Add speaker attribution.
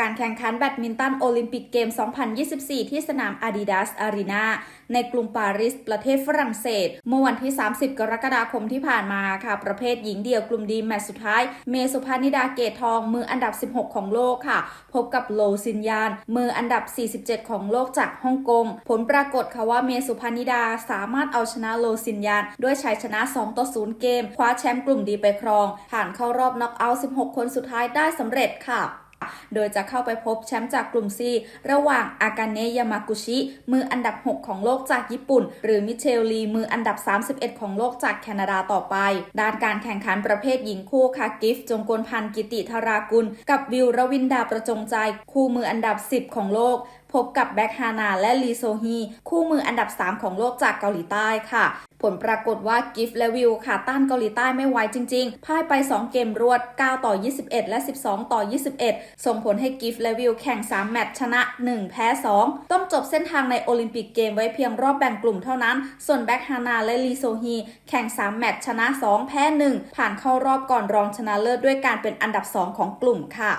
Speaker 1: การแข่งขันแบดมินตันโอลิมปิกเกม 2024 ที่สนาม Adidas Arena ในกรุงปารีส ประเทศฝรั่งเศส เมื่อวันที่ 30 กรกฎาคมที่ผ่านมาค่ะ ประเภทหญิงเดี่ยวกลุ่มดีแมตช์สุดท้าย เมสุพานิดาเกตทอง มืออันดับ 16 ของโลกค่ะ พบกับโลซินยาน มืออันดับ 47 ของโลกจากฮ่องกง ผลปรากฏค่ะว่าเมสุพานิดาสามารถเอาชนะโลซินยาน ด้วยชัยชนะ 2 ต่อ 0 เกม คว้าแชมป์กลุ่มดีไปครอง ผ่านเข้ารอบน็อกเอาท์ 16 คนสุดท้ายได้สำเร็จค่ะ โดยจะเข้าไปพบแชมป์จากกลุ่ม C ระหว่างอากาเนะยามากุชิ มืออันดับ 6 ของโลกจากญี่ปุ่น หรือมิเชลลี มืออันดับ 31 ของโลกจากแคนาดาต่อไป ด้านการแข่งขันประเภทหญิงคู่ค่ะกิฟต์จงกลพันธ์กิติธารากุล กับวิวรวินดาประจงใจ คู่มืออันดับ 10 ของโลก พบกับแบ็คฮานาและลีโซฮี คู่มืออันดับ 3 ของโลกจากเกาหลีใต้ค่ะ ผลปรากฏว่ากิฟต์และวิวค่ะต้านเกาหลีใต้ไม่ไหวจริงๆพ่ายไป 2 เกมรวด 9 ต่อ 21 และ 12 ต่อ 21 ส่งผลให้กิฟต์และวิวแข่ง 3 แมตช์ชนะ 1 แพ้ 2 ต้องจบเส้นทางในโอลิมปิกเกมไว้เพียงรอบแบ่งกลุ่มเท่านั้น ส่วนแบ็คฮานาและลีโซฮีแข่ง 3 แมตช์ชนะ 2 แพ้ 1 ผ่านเข้ารอบก่อนรองชนะเลิศด้วยการเป็นอันดับ 2 ของกลุ่มค่ะ